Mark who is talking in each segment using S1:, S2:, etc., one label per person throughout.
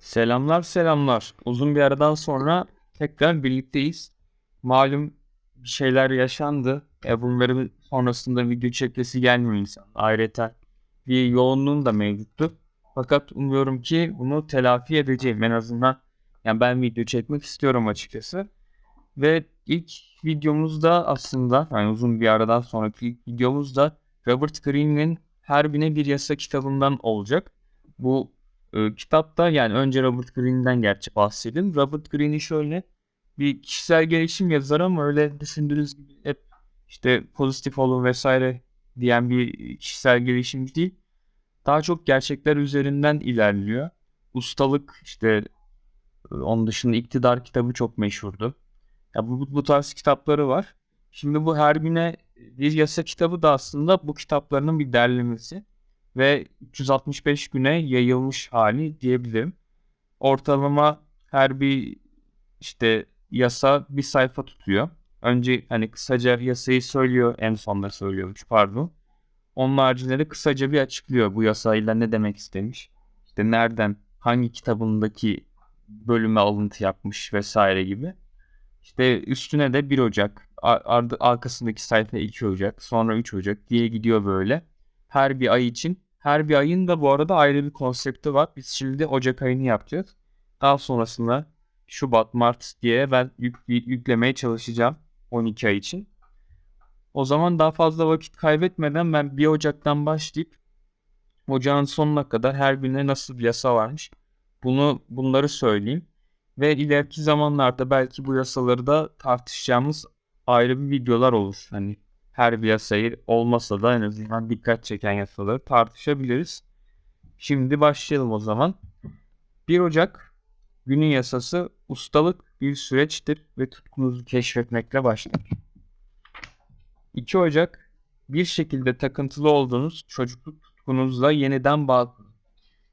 S1: Selamlar selamlar. Uzun bir aradan sonra tekrar birlikteyiz. Malum bir şeyler yaşandı. E bunların sonrasında video çekmesi gelmiyor insan. Ayrıca bir yoğunluğum da mevcuttu. Fakat umuyorum ki bunu telafi edeceğim. En azından yani ben video çekmek istiyorum açıkçası. Ve ilk videomuzda aslında yani uzun bir aradan sonraki ilk videomuzda Robert Greene'in Her Bine Bir Yasa kitabından olacak. Bu e, kitapta yani önce Robert Greene'den gerçi bahsedeyim. Robert Greene şöyle bir kişisel gelişim yazarı ama öyle düşündüğünüz gibi hep işte pozitif olun vesaire diyen bir kişisel gelişim değil. Daha çok gerçekler üzerinden ilerliyor. Ustalık işte e, onun dışında iktidar kitabı çok meşhurdu. Ya bu, bu tarz kitapları var. Şimdi bu Herbine bir yasa kitabı da aslında bu kitaplarının bir derlemesi ve 365 güne yayılmış hali diyebilirim. Ortalama her bir işte yasa bir sayfa tutuyor. Önce hani kısaca yasayı söylüyor en sonunda söylüyormuş pardon. Onun haricinde de kısaca bir açıklıyor bu yasayla ne demek istemiş. İşte nereden hangi kitabındaki bölüme alıntı yapmış vesaire gibi. İşte üstüne de 1 Ocak, ar- arkasındaki sayfa 2 Ocak, sonra 3 Ocak diye gidiyor böyle. Her bir ay için. Her bir ayın da bu arada ayrı bir konsepti var. Biz şimdi Ocak ayını yapacağız. Daha sonrasında Şubat, Mart diye ben yük, yüklemeye çalışacağım 12 ay için. O zaman daha fazla vakit kaybetmeden ben 1 Ocak'tan başlayıp Ocağın sonuna kadar her birine nasıl bir yasa varmış bunu bunları söyleyeyim. Ve ileriki zamanlarda belki bu yasaları da tartışacağımız ayrı bir videolar olur. Hani her bir yasayı olmasa da en azından dikkat çeken yasaları tartışabiliriz. Şimdi başlayalım o zaman. 1 Ocak günün yasası ustalık bir süreçtir ve tutkunuzu keşfetmekle başlar. 2 Ocak bir şekilde takıntılı olduğunuz çocukluk tutkunuzla yeniden bağlı.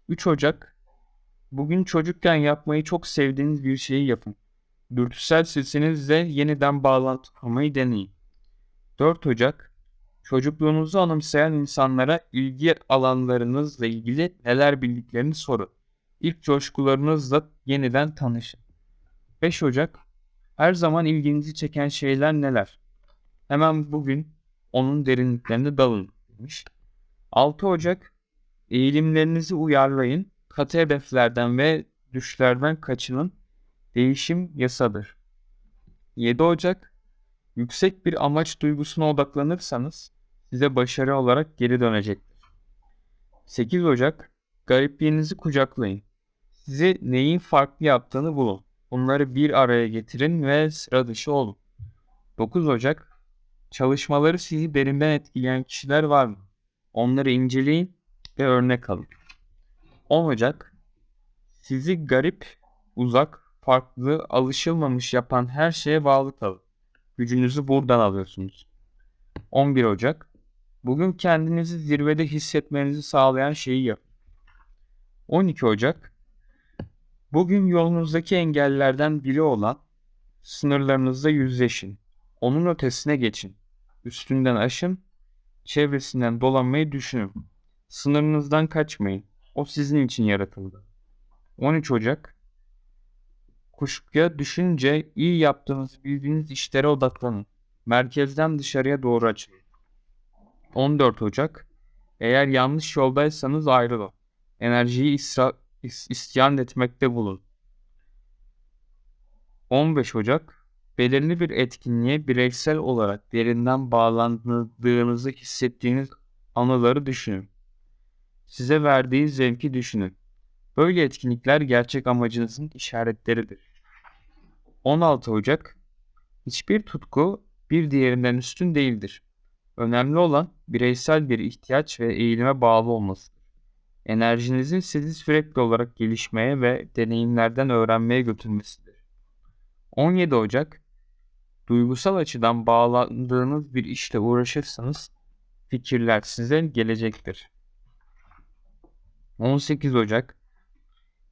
S1: 3 Ocak Bugün çocukken yapmayı çok sevdiğiniz bir şeyi yapın. Dürtüsel sesinizle yeniden bağlantı kurmayı deneyin. 4 Ocak Çocukluğunuzu anımsayan insanlara ilgi alanlarınızla ilgili neler bildiklerini sorun. İlk coşkularınızla yeniden tanışın. 5 Ocak Her zaman ilginizi çeken şeyler neler? Hemen bugün onun derinliklerine dalın demiş. 6 Ocak Eğilimlerinizi uyarlayın katı hedeflerden ve düşlerden kaçının değişim yasadır. 7 Ocak Yüksek bir amaç duygusuna odaklanırsanız size başarı olarak geri dönecektir. 8 Ocak Garipliğinizi kucaklayın. Sizi neyin farklı yaptığını bulun. Bunları bir araya getirin ve sıra dışı olun. 9 Ocak Çalışmaları sizi derinden etkileyen kişiler var mı? Onları inceleyin ve örnek alın. 10 Ocak sizi garip, uzak, farklı, alışılmamış yapan her şeye bağlı kalın. Gücünüzü buradan alıyorsunuz. 11 Ocak bugün kendinizi zirvede hissetmenizi sağlayan şeyi yapın. 12 Ocak bugün yolunuzdaki engellerden biri olan sınırlarınızla yüzleşin. Onun ötesine geçin. Üstünden aşın. Çevresinden dolanmayı düşünün. Sınırınızdan kaçmayın. O sizin için yaratıldı. 13 Ocak Kuşkuya düşünce iyi yaptığınız bildiğiniz işlere odaklanın. Merkezden dışarıya doğru açılın. 14 Ocak Eğer yanlış yoldaysanız ayrılın. Enerjiyi isra, is, isyan etmekte bulun. 15 Ocak Belirli bir etkinliğe bireysel olarak derinden bağlandığınızı hissettiğiniz anıları düşünün size verdiği zevki düşünün. Böyle etkinlikler gerçek amacınızın işaretleridir. 16 Ocak Hiçbir tutku bir diğerinden üstün değildir. Önemli olan bireysel bir ihtiyaç ve eğilime bağlı olmasıdır. Enerjinizin sizi sürekli olarak gelişmeye ve deneyimlerden öğrenmeye götürmesidir. 17 Ocak Duygusal açıdan bağlandığınız bir işle uğraşırsanız fikirler size gelecektir. 18 Ocak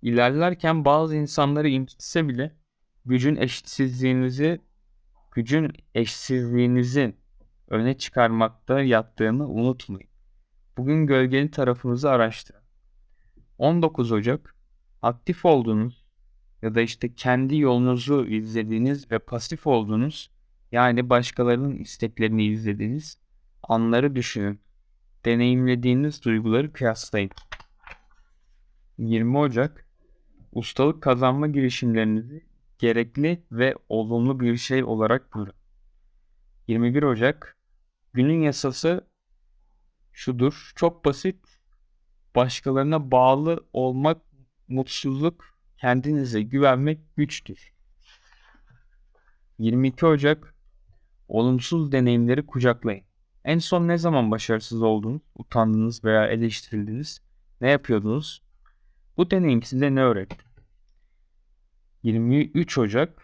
S1: İlerlerken bazı insanları incitse bile gücün eşitsizliğinizi gücün eşsizliğinizin öne çıkarmakta yattığını unutmayın. Bugün gölgeli tarafınızı araştırın. 19 Ocak aktif olduğunuz ya da işte kendi yolunuzu izlediğiniz ve pasif olduğunuz yani başkalarının isteklerini izlediğiniz anları düşünün. Deneyimlediğiniz duyguları kıyaslayın. 20 Ocak Ustalık kazanma girişimlerinizi gerekli ve olumlu bir şey olarak görün. 21 Ocak Günün yasası şudur. Çok basit. Başkalarına bağlı olmak mutsuzluk, kendinize güvenmek güçtür. 22 Ocak Olumsuz deneyimleri kucaklayın. En son ne zaman başarısız oldunuz, utandınız veya eleştirildiniz? Ne yapıyordunuz? Bu deneyim size ne öğretti? 23 Ocak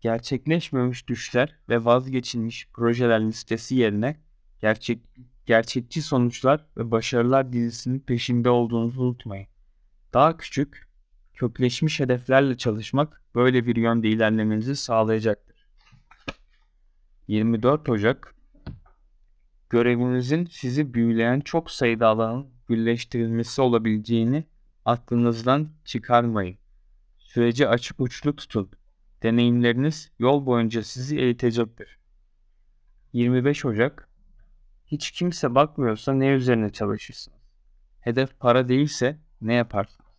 S1: Gerçekleşmemiş düşler ve vazgeçilmiş projeler listesi yerine gerçek gerçekçi sonuçlar ve başarılar dizisinin peşinde olduğunuzu unutmayın. Daha küçük, kökleşmiş hedeflerle çalışmak böyle bir yönde ilerlemenizi sağlayacaktır. 24 Ocak Görevinizin sizi büyüleyen çok sayıda alanın birleştirilmesi olabileceğini aklınızdan çıkarmayın. Süreci açık uçlu tutun. Deneyimleriniz yol boyunca sizi eğitecektir. 25 Ocak Hiç kimse bakmıyorsa ne üzerine çalışırsınız? Hedef para değilse ne yaparsınız?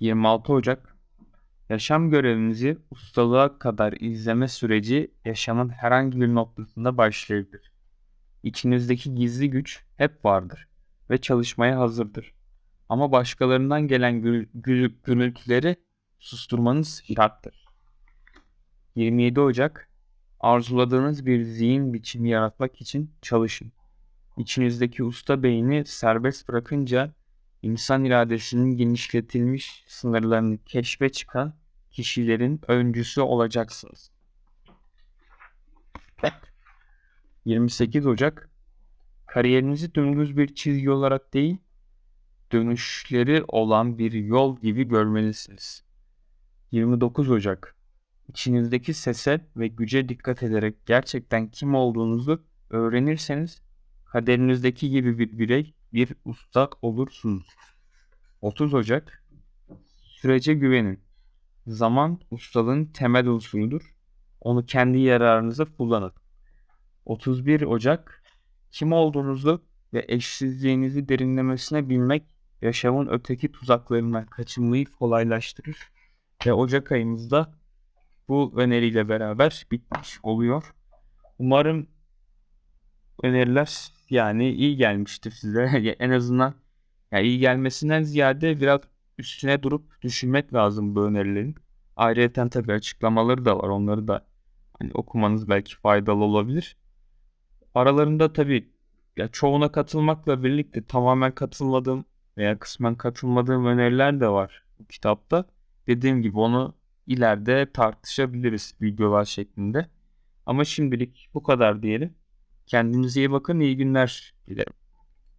S1: 26 Ocak Yaşam görevinizi ustalığa kadar izleme süreci yaşamın herhangi bir noktasında başlayabilir. İçinizdeki gizli güç hep vardır ve çalışmaya hazırdır. Ama başkalarından gelen gür- gür- gürültüleri susturmanız şarttır. 27 Ocak Arzuladığınız bir zihin biçimi yaratmak için çalışın. İçinizdeki usta beyni serbest bırakınca insan iradesinin genişletilmiş sınırlarını keşfe çıkan kişilerin öncüsü olacaksınız. 28 Ocak Kariyerinizi dümdüz bir çizgi olarak değil, dönüşleri olan bir yol gibi görmelisiniz. 29 Ocak İçinizdeki sese ve güce dikkat ederek gerçekten kim olduğunuzu öğrenirseniz kaderinizdeki gibi bir birey, bir usta olursunuz. 30 Ocak Sürece güvenin. Zaman ustalığın temel unsurudur. Onu kendi yararınıza kullanın. 31 Ocak kim olduğunuzu ve eşsizliğinizi derinlemesine bilmek yaşamın öteki tuzaklarından kaçınmayı kolaylaştırır. Ve Ocak ayımızda bu öneriyle beraber bitmiş oluyor. Umarım öneriler yani iyi gelmiştir size. en azından yani iyi gelmesinden ziyade biraz üstüne durup düşünmek lazım bu önerilerin. Ayrıca tabii açıklamaları da var. Onları da hani okumanız belki faydalı olabilir. Aralarında tabii ya çoğuna katılmakla birlikte tamamen katılmadığım veya kısmen katılmadığım öneriler de var bu kitapta. Dediğim gibi onu ileride tartışabiliriz videolar şeklinde. Ama şimdilik bu kadar diyelim. Kendinize iyi bakın, iyi günler dilerim.